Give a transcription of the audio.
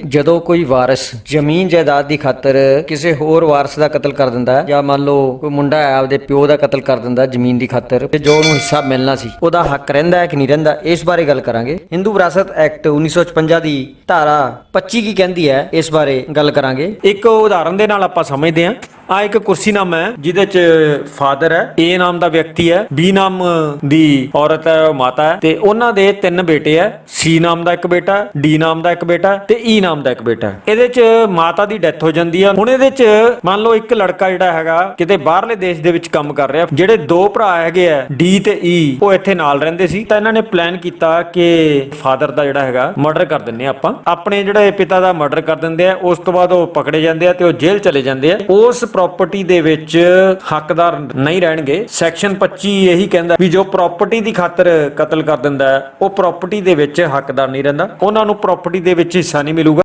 ਜਦੋਂ ਕੋਈ ਵਾਰਿਸ ਜ਼ਮੀਨ ਜਾਇਦਾਦ ਦੀ ਖਾਤਰ ਕਿਸੇ ਹੋਰ ਵਾਰਿਸ ਦਾ ਕਤਲ ਕਰ ਦਿੰਦਾ ਹੈ ਜਾਂ ਮੰਨ ਲਓ ਕੋਈ ਮੁੰਡਾ ਹੈ, ਆਪਦੇ ਪਿਓ ਦਾ ਕਤਲ ਕਰ ਦਿੰਦਾ ਜ਼ਮੀਨ ਦੀ ਖਾਤਰ ਤੇ ਜੋ ਉਹਨੂੰ ਹਿੱਸਾ ਮਿਲਣਾ ਸੀ, ਉਹਦਾ ਹੱਕ ਰਹਿੰਦਾ ਹੈ ਕਿ ਨਹੀਂ ਰਹਿੰਦਾ, ਇਸ ਬਾਰੇ ਗੱਲ ਕਰਾਂਗੇ। ਹਿੰਦੂ ਵਿਰਾਸਤ ਐਕਟ 1956 ਦੀ ਧਾਰਾ 25 ਕੀ ਕਹਿੰਦੀ ਹੈ, ਇਸ ਬਾਰੇ ਗੱਲ ਕਰਾਂਗੇ। ਇੱਕ ਉਦਾਹਰਨ ਦੇ ਨਾਲ ਆਪਾਂ ਸਮਝਦੇ ਹਾਂ। ਆ ਇੱਕ ਕੁਰਸੀਨਾਮਾ ਹੈ, ਜਿਹਦੇ ਚ ਫਾਦਰ ਹੈ ਏ ਨਾਮ ਦਾ ਵਿਅਕਤੀ ਹੈ ਬੀ ਨਾਮ ਦੀ ਔਰਤ ਹੈ, ਉਹ ਮਾਤਾ ਹੈ, ਤੇ ਉਹਨਾਂ ਦੇ ਤਿੰਨ ਬੇਟੇ ਹੈ ਸੀ ਨਾਮ ਦਾ ਇੱਕ ਬੇਟਾ ਡੀ ਨਾਮ ਦਾ ਇੱਕ ਬੇਟਾ ਤੇ ਈ ਨਾਮ ਦਾ ਇੱਕ ਬੇਟਾ ਇਹਦੇ ਚ ਮਾਤਾ ਦੀ ਡੈਥ ਹੋ ਜਾਂਦੀ ਹੈ ਹੁਣ ਇਹਦੇ ਚ ਮੰਨ ਲਓ ਇੱਕ ਲੜਕਾ ਜਿਹੜਾ ਹੈਗਾ, ਕਿਤੇ ਬਾਹਰਲੇ ਦੇਸ਼ ਦੇ ਵਿੱਚ ਕੰਮ ਕਰ ਰਿਹਾ, ਜਿਹੜੇ ਦੋ ਭਰਾ ਹੈਗੇ ਆ ਡੀ ਤੇ ਈ ਉਹ ਇੱਥੇ ਨਾਲ ਰਹਿੰਦੇ ਸੀ। ਤਾਂ ਇਹਨਾਂ ਨੇ ਪਲਾਨ ਕੀਤਾ ਕਿ ਫਾਦਰ ਦਾ ਜਿਹੜਾ ਹੈਗਾ, ਮਰਡਰ ਕਰ ਦਿੰਨੇ ਆ ਆਪਾਂ। ਆਪਣੇ ਜਿਹੜੇ ਪਿਤਾ ਦਾ ਮਰਡਰ ਕਰ ਦਿੰਦੇ ਆ, ਉਸ ਤੋਂ ਬਾਅਦ ਉਹ ਪਕੜੇ ਜਾਂਦੇ ਆ ਤੇ ਉਹ ਜੇਲ੍ਹ ਚਲੇ ਜਾਂਦੇ ਆ। ਉਸ ਪ੍ਰਾਪਰਟੀ ਦੇ ਵਿੱਚ ਹੱਕਦਾਰ ਨਹੀਂ ਰਹਿਣਗੇ। ਸੈਕਸ਼ਨ 25 ਇਹੀ ਕਹਿੰਦਾ ਵੀ ਜੋ ਪ੍ਰਾਪਰਟੀ ਦੀ ਖਾਤਰ ਕਤਲ ਕਰ ਦਿੰਦਾ ਉਹ ਪ੍ਰਾਪਰਟੀ ਦੇ ਵਿੱਚ ਹੱਕਦਾਰ ਨਹੀਂ ਰਹਿੰਦਾ। ਉਹਨਾਂ ਨੂੰ ਪ੍ਰਾਪਰਟੀ ਦੇ ਵਿੱਚ ਹਿੱਸਾ ਨਹੀਂ ਮਿਲੂਗਾ।